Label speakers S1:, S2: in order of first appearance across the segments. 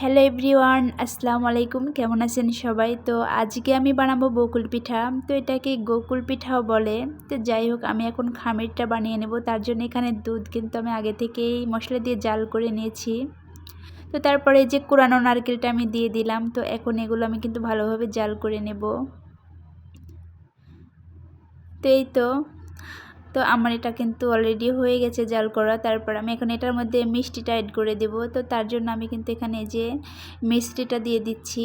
S1: Hello everyone আসসালামু আলাইকুম, কেমন আছেন সবাই? তো আজকে আমি বানাবো বকুল পিঠা। তো এটাকে গোকুল পিঠাও বলে। তো যাই হোক, আমি এখন খামিরটা বানিয়ে নেব। তার জন্য এখানে দুধ কিন্তু আমি আগে থেকেই মশলা দিয়ে জাল করে নিয়েছি। তো তারপরে যে কোরানো নারকেলটা আমি দিয়ে দিলাম। তো এখন এগুলো আমি কিন্তু ভালোভাবে জাল করে নেব। তো এই তো তো আমার এটা কিন্তু অলরেডি হয়ে গেছে জাল করা। তারপর আমি এখন এটার মধ্যে মিষ্টিটা অ্যাড করে দেব। তো তার জন্য আমি কিন্তু এখানে যে মিষ্টিটা দিয়ে দিচ্ছি।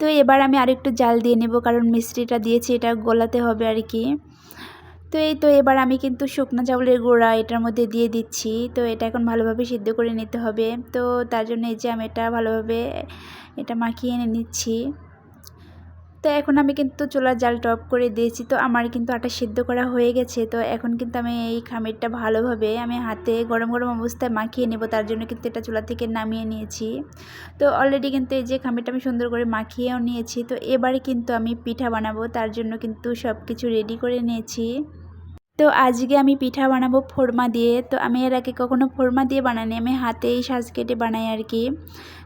S1: তো এবার আমি আরেকটু জাল দিয়ে নেব, কারণ মিষ্টিটা দিয়েছি, এটা গলাতে হবে আর কি। তো এই তো এবার আমি কিন্তু শুকনো চাউলের গুঁড়া এটার মধ্যে দিয়ে দিচ্ছি। তো এটা এখন ভালোভাবে সিদ্ধ করে নিতে হবে। তো তার জন্য এই যে আমি এটা ভালোভাবে এটা মাখিয়ে এনে নিচ্ছি। তো এখন আমি কিন্তু চোলার জাল টপ করে দিয়েছি। তো আমার কিন্তু আটা সিদ্ধ করা হয়ে গেছে। তো এখন কিন্তু আমি এই খামিরটা ভালোভাবে আমি হাতে গরম গরম অবস্থায় মাখিয়ে নেব। তার জন্য কিন্তু এটা চোলা থেকে নামিয়ে নিয়েছি। তো অলরেডি কিন্তু এই যে খামিরটা আমি সুন্দর করে মাখিয়েও নিয়েছি। তো এবারে কিন্তু আমি পিঠা বানাবো। তার জন্য কিন্তু সব কিছু রেডি করে নিয়েছি। তো আজকে আমি পিঠা বানাবো ফোরমা দিয়ে। তো আমি এর আগে কখনো ফোরমা দিয়ে বানাইনি, আমি হাতেই সাজ কেটে বানাই আর কি।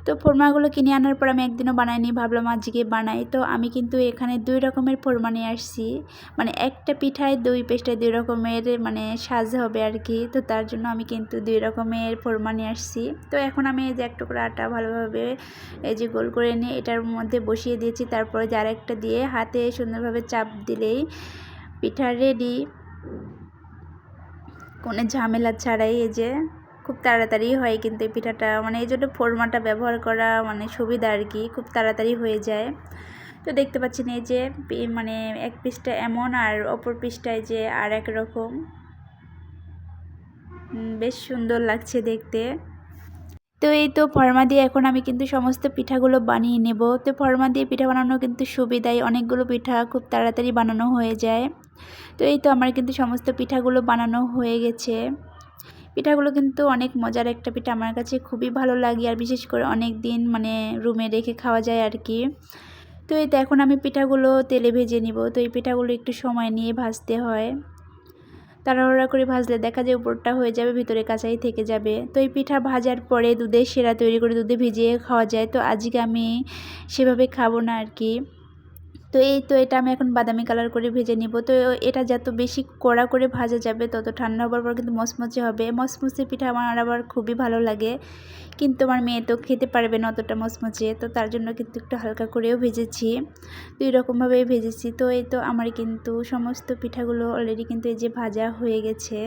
S1: তো ফোরমাগুলো কিনে আনার পর আমি একদিনও বানাইনি, ভাবলাম আজকে বানাই। তো আমি কিন্তু এখানে দুই রকমের ফোরমা নিয়ে আসছি। মানে একটা পিঠায় দুই পেস্টায় দুই রকমের মানে সাজ হবে আর কি। তো তার জন্য আমি কিন্তু দুই রকমের ফোরমা নিয়ে আসছি। তো এখন আমি এই যে এক টুকরো আটা ভালোভাবে এই যে গোল করে নিয়ে এটার মধ্যে বসিয়ে দিয়েছি। তারপরে যার একটা দিয়ে হাতে সুন্দরভাবে চাপ দিলেই পিঠা রেডি কোনো ঝামেলা ছাড়াই এই যে খুব তাড়াতাড়ি হয় কিন্তু এই পিঠাটা। মানে এই জন্য ফোরমাটা ব্যবহার করা মানে সুবিধা আর কি, খুব তাড়াতাড়ি হয়ে যায়। তো দেখতে পাচ্ছেন এই যে মানে এক পিসটা এমন আর অপর পিসটায় যে আর এক রকম বেশ সুন্দর লাগছে দেখতে। তো এই তো ফর্মা দিয়ে এখন আমি কিন্তু সমস্ত পিঠাগুলো বানিয়ে নেব। তো ফর্মা দিয়ে পিঠা বানানো কিন্তু সুবিধাই অনেকগুলো পিঠা খুব তাড়াতাড়ি বানানো হয়ে যায়। তো এই তো আমার কিন্তু সমস্ত পিঠাগুলো বানানো হয়ে গেছে। পিঠাগুলো কিন্তু অনেক মজার একটা পিঠা, আমার কাছে খুবই ভালো লাগে আর বিশেষ করে অনেক দিন মানে রুমে রেখে খাওয়া যায় আর কি। তো এই তো এখন আমি পিঠাগুলো তেলে ভেজে নিব। তো এই পিঠাগুলো একটু সময় নিয়ে ভাজতে হয়। তাড়াহুড়া করে ভাজলে দেখা যায় উপরটা হয়ে যাবে, ভিতরে কাঁচাই থেকে যাবে। তো এই পিঠা ভাজার পরে দুধের সেরা তৈরি করে দুধে ভিজিয়ে খাওয়া যায়। তো আজকে আমি সেভাবে খাব না আর কি। তো এই, তো এটা আমি এখন বাদামি কালার করে ভেজে নিব। তো এটা যত বেশি কড়া করে ভাজা যাবে, তত ঠান্ডা হবার পর কিন্তু মচমচে হবে। মচমচে পিঠা আমার আবার খুবই ভালো লাগে। কিন্তু আমার মেয়ে তো খেতে পারবে না অতটা মচমচে তো তার জন্য কিন্তু একটু হালকা করেও ভেজেছি। দুই রকমভাবেই ভেজেছি। তো এই তো আমার কিন্তু সমস্ত পিঠাগুলো অলরেডি কিন্তু এই যে ভাজা হয়ে গেছে।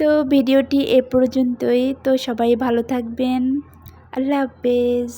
S1: তো ভিডিওটি এ পর্যন্তই। তো সবাই ভালো থাকবেন। আল্লাহ হাফেজ।